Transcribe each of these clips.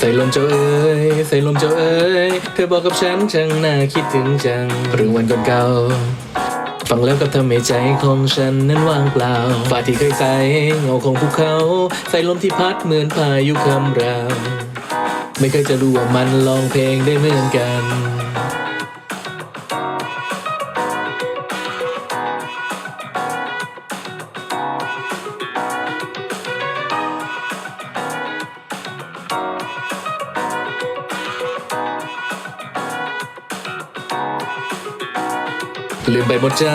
ใส่ลมเจ้าเอ๋ยใส่ลมเจ้าเอ๋ยเธอบอกกับฉันจังน่าคิดถึงจังเรื่องวันเก่าฟังแล้วก็ทำให้ใจของฉันนั้นว่างเปล่าฝ้าที่เคยใสเงาของภูเขา ใส่ลมที่พัดเหมือนพายุคำรามไม่เคยจะรู้ว่ามันลองเพลงได้เหมือนกัน ลืมไปหมดใจ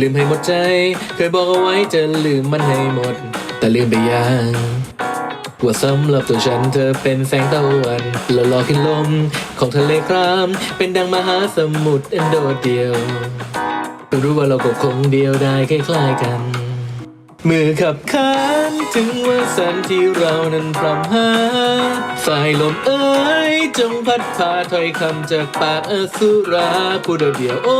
ลืมให้หมดใจ เคยบอกเอาไว้จะลืมมันให้หมด แต่ลืมไปยังว่าสำหรับตัวฉันเธอเป็นแสงตะวันละลอขึ้นลมของทะเลคราม เป็นดังมหาสมุทรอันโดดเดียวรู้ว่าเราก็คงเดียวได้คล้ายๆกัน มือขับขานถึงว่าสันที่เรานั้นพรำหาสายลมเอ้ยจงพัดพาถ้อยคำจากปากอสุราพูดเดียวโอ้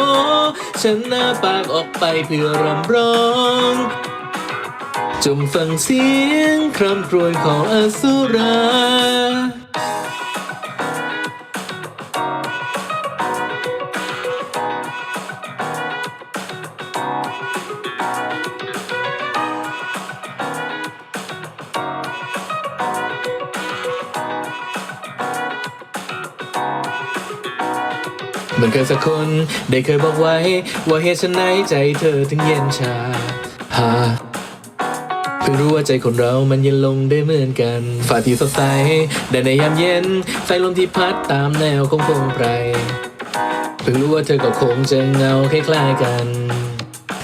ฉันหน้าปากออกไปเพื่อรำร้องจงฟังเสียงคร่ำครวญของอสุรา มือนเคยสักคน ได้เคยบอกไว้ ว่าเหตุฉันไหนใจเธอถึงเย็นชาฮาเพิ่งรู้ว่าใจคนเรามันเย็นลงได้เหมือนกันฝ่าที่สดใสแต่ในยามเย็นสายลมที่พัดตามแนวของพงไพรเพิ่งรู้ว่าเธอก็คงจะเงาคล้ายๆกัน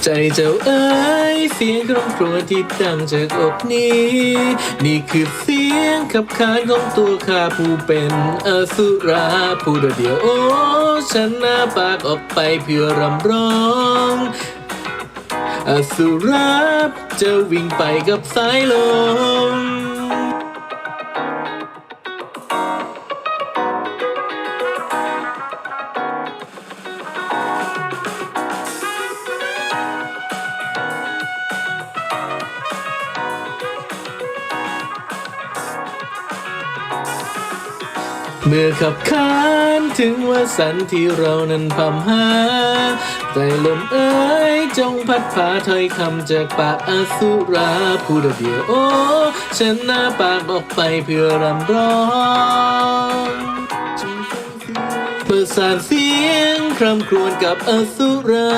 ใจเจ้าเอ้ยเสียงกรองครวญที่ดังจากอกนี้ นี่คือเสียงขับขานของตัวข้าผู้เป็นอสุราผู้โดดเดี่ยวโอ้ฉันหน้าปากออกไปเพื่อรำร้องอสุราจะวิ่งไปกับสายลม เมื่อขับขานถึงว่าสันที่เรานั้นพำหาใจลมเอ้ยจงพัดพาถ้อยคำจากปากอสุราพูดเดียวโอ้ฉันหน้าปากออกไปเพื่อรำร้องประสานเสียงคร่ำครวญกับอสุรา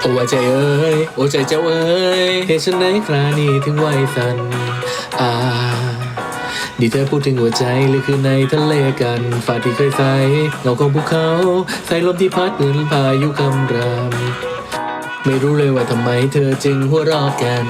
โอ้ว่าใจเอ้ยโอ้ใจเจ้าเอ้ยเหตุฉันไหนครานี้ถึงไหวสันอ่าดีเธอพูดถึงหัวใจหรือคือในทะเลกันฝ่าที่เคยใสเงาของภูเขาใส่ลมที่พัดเหมือนพายุคำราม ไม่รู้เลยว่าทำไมเธอจึงหัวเรอกัน